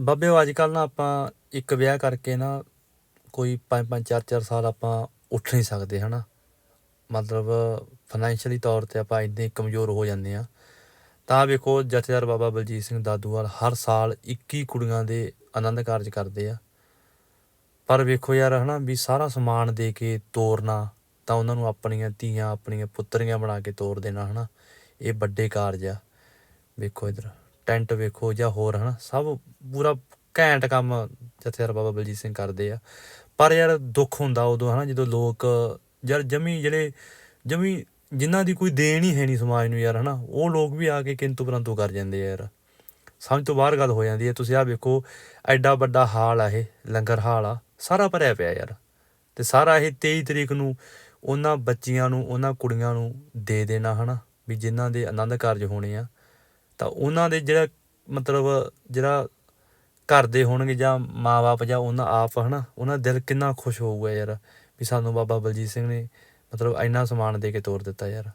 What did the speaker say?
ਬਾਬੇ ਅੱਜ ਕੱਲ ਨਾ ਆਪਾਂ ਇੱਕ ਵਿਆਹ ਕਰਕੇ ਨਾ ਕੋਈ 5-5 4-4 ਸਾਲ ਆਪਾਂ ਉੱਠ ਨਹੀਂ ਸਕਦੇ, ਹਨਾ? ਮਤਲਬ ਫਾਈਨੈਂਸ਼ੀਅਲੀ ਤੌਰ ਤੇ ਆਪਾਂ ਇੰਨੇ ਕਮਜ਼ੋਰ ਹੋ ਜਾਂਦੇ ਆ ਤਾਂ ਵੇਖੋ, ਜਥੇਦਾਰ ਬਾਬਾ ਬਲਜੀਤ ਸਿੰਘ ਦਾਦੂਵਾਲ ਹਰ ਸਾਲ 21 ਕੁੜੀਆਂ ਦੇ ਆਨੰਦ ਕਾਰਜ ਕਰਦੇ ਆ। ਪਰ ਵੇਖੋ ਯਾਰ, ਹਨਾ, ਵੀ ਸਾਰਾ ਸਮਾਨ ਦੇ ਕੇ ਤੋਰਨਾ, ਤਾਂ ਉਹਨਾਂ ਨੂੰ ਆਪਣੀਆਂ ਧੀਆਂ, ਆਪਣੀਆਂ ਪੁੱਤਰੀਆਂ ਬਣਾ ਕੇ ਤੋਰ ਦੇਣਾ, ਹਨਾ? ਇਹ ਵੱਡੇ ਕਾਰਜ ਆ। ਵੇਖੋ ਇਧਰ। ਟੈਂਟ ਵੇਖੋ ਜਾਂ ਹੋਰ, ਹਨਾ, ਸਭ ਪੂਰਾ ਘੈਂਟ ਕੰਮ ਜਥੇਦਾਰ ਬਾਬਾ ਬਲਜੀਤ ਸਿੰਘ ਕਰਦੇ ਆ। ਪਰ ਯਾਰ ਦੁੱਖ ਹੁੰਦਾ ਉਦੋਂ, ਹਨਾ, ਜਦੋਂ ਲੋਕ ਯਾਰ ਜਮੀ ਜਿਹੜੇ, ਜਮੀ ਜਿਨ੍ਹਾਂ ਦੀ ਕੋਈ ਦੇਣ ਹੀ ਹੈ ਨਹੀਂ ਸਮਾਜ ਨੂੰ ਯਾਰ, ਹਨਾ, ਉਹ ਲੋਕ ਵੀ ਆ ਕੇ ਕਿੰਤੂ ਪਰੰਤੂ ਕਰ ਜਾਂਦੇ ਆ ਯਾਰ। ਸਮਝ ਤੋਂ ਬਾਹਰ ਗੱਲ ਹੋ ਜਾਂਦੀ ਹੈ। ਤੁਸੀਂ ਆ ਵੇਖੋ, ਐਡਾ ਵੱਡਾ ਹਾਲ ਆ ਇਹ, ਲੰਗਰ ਹਾਲ ਆ, ਸਾਰਾ ਭਰਿਆ ਪਿਆ ਯਾਰ। ਤੇ ਸਾਰਾ ਇਹ 23 ਤਰੀਕ ਨੂੰ ਉਹਨਾਂ ਬੱਚੀਆਂ ਨੂੰ, ਉਹਨਾਂ ਕੁੜੀਆਂ ਨੂੰ ਦੇ ਦੇਣਾ, ਹਨਾ, ਵੀ ਜਿਨ੍ਹਾਂ ਦੇ ਆਨੰਦ ਕਾਰਜ ਹੋਣੇ ਆ। ਤਾਂ ਉਹਨਾਂ ਦੇ ਜਿਹੜਾ ਮਤਲਬ ਜਿਹੜਾ ਘਰ ਦੇ ਹੋਣਗੇ ਜਾਂ ਮਾਂ ਬਾਪ ਜਾਂ ਉਹਨਾਂ ਆਪ, ਹਨਾ, ਉਹਨਾਂ ਦਾ ਦਿਲ ਕਿੰਨਾ ਖੁਸ਼ ਹੋਊਗਾ ਯਾਰ ਵੀ ਸਾਨੂੰ ਬਾਬਾ ਬਲਜੀਤ ਸਿੰਘ ਨੇ ਮਤਲਬ ਇੰਨਾ ਸਮਾਨ ਦੇ ਕੇ ਤੋਰ ਦਿੱਤਾ ਯਾਰ।